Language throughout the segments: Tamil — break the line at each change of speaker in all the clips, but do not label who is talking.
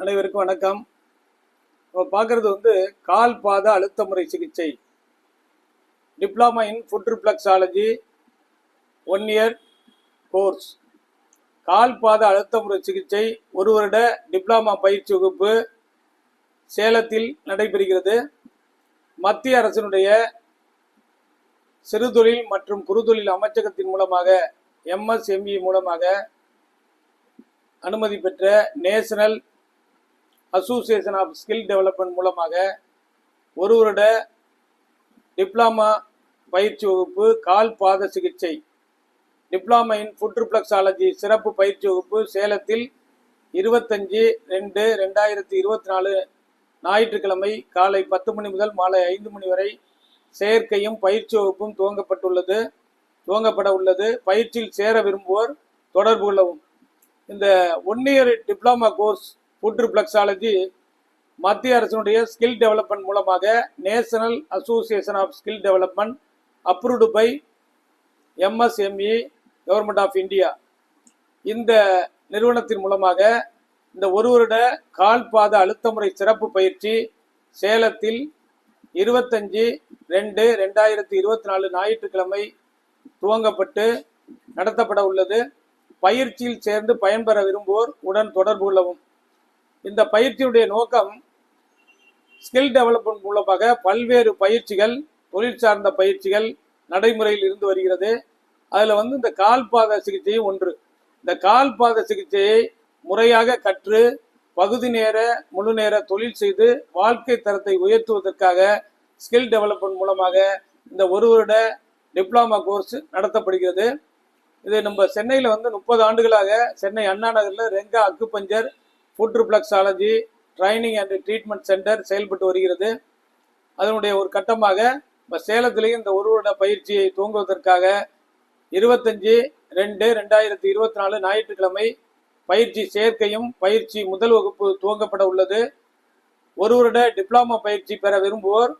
அனைவருக்கும் வணக்கம். நம்ம பார்க்குறது வந்து கால் பாத அழுத்த முறை சிகிச்சை. Diploma in foot reflexology one year course. கால் பாத அழுத்த முறை சிகிச்சை ஒரு வருட டிப்ளமா பயிற்சி வகுப்பு சேலத்தில் நடைபெறுகிறது. மத்திய அரசினுடைய சிறுதொழில் மற்றும் குறுதொழில் அமைச்சகத்தின் மூலமாக எம்எஸ்எம்இ மூலமாக அனுமதி பெற்ற national association of skill development மூலமாக ஒரு வருட டிப்ளமா பயிற்சி வகுப்பு கால் பாத சிகிச்சை. டிப்ளமா இன் ஃபுட் ரிப்ளக்ஸாலஜி சிறப்பு பயிற்சி வகுப்பு சேலத்தில் இருபத்தஞ்சி ரெண்டு ரெண்டாயிரத்தி இருபத்தி நாலு ஞாயிற்றுக்கிழமை காலை பத்து மணி முதல் மாலை ஐந்து மணி வரை செயற்கையும் பயிற்சி வகுப்பும் துவங்கப்பட்டுள்ளது துவங்கப்பட உள்ளது. பயிற்சியில் சேர விரும்புவோர் தொடர்பு கொள்ளவும். இந்த ஒன் இயர் டிப்ளமா கோர்ஸ் புற்று பிளக்ஸாலஜி மத்திய அரசினுடைய ஸ்கில் டெவலப்மெண்ட் மூலமாக national association of skill development approved by MSME government of India இந்த நிறுவனத்தின் மூலமாக இந்த ஒரு வருட கால்பாத அழுத்தமுறை சிறப்பு பயிற்சி சேலத்தில் இருபத்தஞ்சி ரெண்டு ரெண்டாயிரத்தி இருபத்தி நாலு ஞாயிற்றுக்கிழமை துவங்கப்பட்டு நடத்தப்பட உள்ளது. பயிற்சியில் சேர்ந்து பயன்பெற விரும்புவோர் உடன் தொடர்பு கொள்ளவும். இந்த பயிற்சியுடைய நோக்கம் ஸ்கில் டெவலப்மெண்ட் மூலமாக பல்வேறு பயிற்சிகள் தொழில் சார்ந்த பயிற்சிகள் நடைமுறையில் இருந்து வருகிறது. அதில் வந்து இந்த கால்பாத சிகிச்சையும் ஒன்று. இந்த கால்பாத சிகிச்சையை முறையாக கற்று பகுதி நேர முழு நேர தொழில் செய்து வாழ்க்கை தரத்தை உயர்த்துவதற்காக ஸ்கில் டெவலப்மெண்ட் மூலமாக இந்த ஒரு வருட டிப்ளமா கோர்ஸ் நடத்தப்படுகிறது. இது நம்ம சென்னையில் வந்து முப்பது ஆண்டுகளாக சென்னை அண்ணா நகரில் Renga acupuncture foot reflexology training and treatment centre செயல்பட்டு வருகிறது. அதனுடைய ஒரு கட்டமாக இப்போ சேலத்திலேயும் இந்த ஒரு வருட பயிற்சியை துவங்குவதற்காக இருபத்தஞ்சி ரெண்டு ரெண்டாயிரத்தி இருபத்தி நாலு ஞாயிற்றுக்கிழமை பயிற்சி சேர்க்கையும் பயிற்சி முதல் வகுப்பு துவங்கப்பட உள்ளது. ஒரு வருட டிப்ளமா பயிற்சி பெற விரும்புவோர்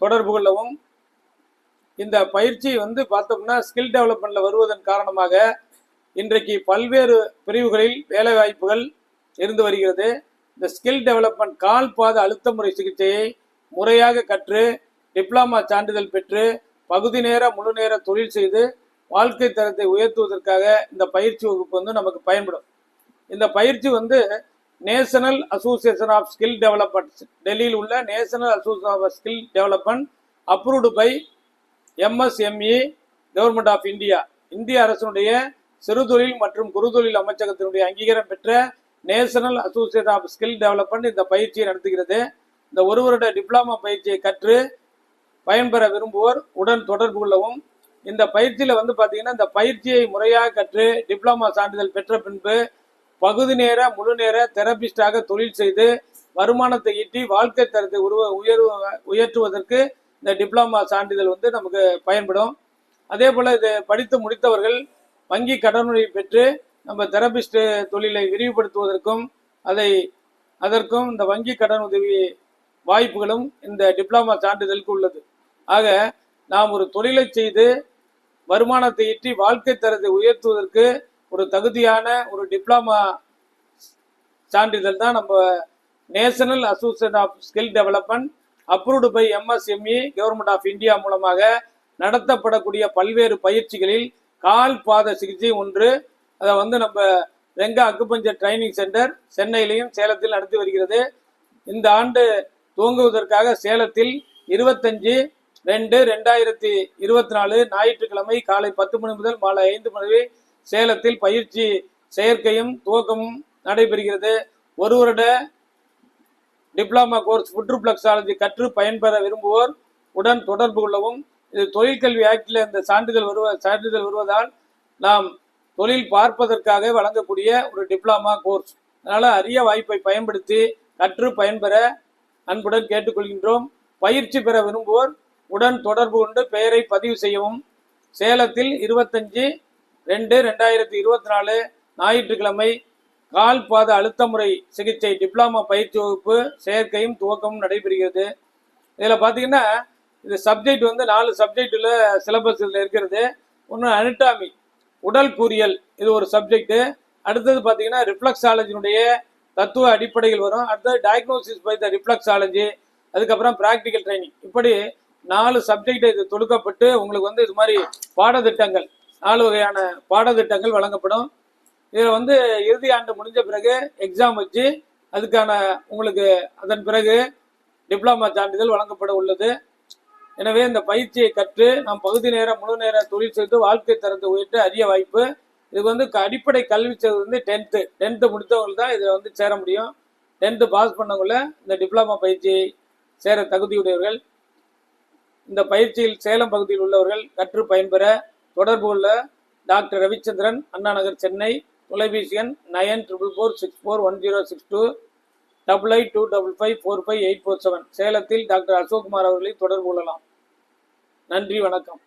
தொடர்பு கொள்ளவும். இந்த பயிற்சி வந்து பார்த்தோம்னா ஸ்கில் டெவலப்மெண்ட்ல வருவதன் காரணமாக இன்றைக்கு பல்வேறு பிரிவுகளில் வேலைவாய்ப்புகள் இருந்து வருகிறது. இந்த ஸ்கில் டெவலப்மெண்ட் கால் பாத அழுத்த முறை சிகிச்சையை முறையாக கற்று டிப்ளமா சான்றிதழ் பெற்று பகுதி நேர முழு நேர தொழில் செய்து வாழ்க்கை தரத்தை உயர்த்துவதற்காக இந்த பயிற்சி வகுப்பு வந்து நமக்கு பயன்படும். இந்த பயிற்சி வந்து national association of skill development டெல்லியில் உள்ள national association of skill development approved by MSME government of India. இந்திய அரசினுடைய சிறுதொழில் மற்றும் குறுதொழில் அமைச்சகத்தினுடைய அங்கீகாரம் பெற்ற national associate of skill development இந்த பயிற்சியை நடத்துகிறது. இந்த ஒரு வருட டிப்ளமா பயிற்சியை கற்று பயன்பெற விரும்புவோர் உடன் தொடர்பு கொள்ளவும். இந்த பயிற்சியில் வந்து பார்த்தீங்கன்னா இந்த பயிற்சியை முறையாக கற்று டிப்ளமா சான்றிதழ் பெற்ற பின்பு பகுதி நேர முழு நேர தெரபிஸ்டாக தொழில் செய்து வருமானத்தை ஈட்டி வாழ்க்கை தரத்தை உருவ உயர்வு உயர்த்துவதற்கு இந்த டிப்ளமா சான்றிதழ் வந்து நமக்கு பயன்படும். அதே போல் இது படித்து முடித்தவர்கள் வங்கி கடனுதவி பெற்று நம்ம தெரபிஸ்ட் தொழிலை விரிவுபடுத்துவதற்கும் அதை அதற்கும் இந்த வங்கி கடன் உதவி வாய்ப்புகளும் இந்த டிப்ளமா சான்றிதழுக்கு உள்ளது. ஆக நாம் ஒரு தொழிலை செய்து வருமானத்தை ஈட்டி வாழ்க்கை தரத்தை உயர்த்துவதற்கு ஒரு தகுதியான ஒரு டிப்ளமா சான்றிதழ் தான் நம்ம national association of skill development approved by MSME government of India மூலமாக நடத்தப்படக்கூடிய பல்வேறு பயிற்சிகளில் கால் பாத சிகிச்சை ஒன்று அதை வந்து நம்ம ரெங்கா அக்குபஞ்சர் ட்ரைனிங் சென்டர் சென்னையிலையும் சேலத்தில் நடத்தி வருகிறது. இந்த ஆண்டு துவங்குவதற்காக சேலத்தில் இருபத்தஞ்சு ரெண்டு ரெண்டாயிரத்தி இருபத்தி நாலு ஞாயிற்றுக்கிழமை காலை பத்து மணி முதல் மாலை ஐந்து மணி வரை சேலத்தில் பயிற்சி செயற்கையும் துவக்கமும் நடைபெறுகிறது. ஒரு வருட டிப்ளமா கோர்ஸ் ஃபுட் கற்று பயன்பெற விரும்புவோர் உடன் தொடர்பு கொள்ளவும் இது தொழிற்கல்வி ஆக்டில் இந்த சான்றிதழ் வருவ சான்றிதழ் வருவதால் நாம் தொழில் பார்ப்பதற்காக வழங்கக்கூடிய ஒரு டிப்ளமா கோர்ஸ். அதனால் அரிய வாய்ப்பை பயன்படுத்தி கற்று பயன்பெற அன்புடன் கேட்டுக்கொள்கின்றோம். பயிற்சி பெற விரும்புவோர் உடன் தொடர்பு கொண்டு பெயரை பதிவு செய்யவும். சேலத்தில் இருபத்தஞ்சு ரெண்டு ரெண்டாயிரத்தி இருபத்தி நாலு ஞாயிற்றுக்கிழமை கால் பாத அழுத்த முறை சிகிச்சை டிப்ளமா பயிற்சி வகுப்பு சேர்க்கையும் துவக்கமும் நடைபெறுகிறது. இதில் பார்த்தீங்கன்னா இந்த சப்ஜெக்ட் வந்து நாலு சப்ஜெக்டில் சிலபஸில் இருக்கிறது. ஒன்று அனிட்டாமி. உடல் கூறியல் இது ஒரு சப்ஜெக்ட்டு அடுத்தது பார்த்தீங்கன்னா ரிஃப்ளக்ஸாலஜினுடைய தத்துவ அடிப்படையில் வரும். அடுத்தது டயக்னோசிஸ் பை த ரிஃப்ளக்ஸாலஜி அதுக்கப்புறம் ப்ராக்டிக்கல் ட்ரைனிங் இப்படி நாலு சப்ஜெக்ட் இது தொடுக்கப்பட்டு உங்களுக்கு வந்து இது மாதிரி பாடத்திட்டங்கள் நாலு வகையான பாடத்திட்டங்கள் வழங்கப்படும். இதில் வந்து இறுதி ஆண்டு முடிஞ்ச பிறகு எக்ஸாம் வச்சு அதுக்கான உங்களுக்கு அதன் பிறகு டிப்ளமா சான்றிதழ் வழங்கப்பட உள்ளது. எனவே இந்த பயிற்சியை கற்று நாம் பகுதி நேர முழு நேர தொழில் செய்து வாழ்க்கை தரத்தை உயர்த்த அரிய வாய்ப்பு. இது வந்து க- அடிப்படை கல்வி செய்வது வந்து டென்த்து டென்த்து முடித்தவங்க தான் இதில் வந்து சேர முடியும். டென்த்து பாஸ் பண்ணவங்கள இந்த டிப்ளமா பயிற்சியை சேர தகுதியுடையவர்கள். இந்த பயிற்சியில் சேலம் பகுதியில் உள்ளவர்கள் கற்று பயன்பெற தொடர்பு கொள்ள டாக்டர் ரவிச்சந்திரன் அண்ணா நகர் சென்னை தொலைபேசி எண் nine triple four six four one zero six two double eight two double five four five eight four seven சேலத்தில் டாக்டர் அசோக்குமார் அவர்களை தொடர்பு கொள்ளலாம். நன்றி வணக்கம்.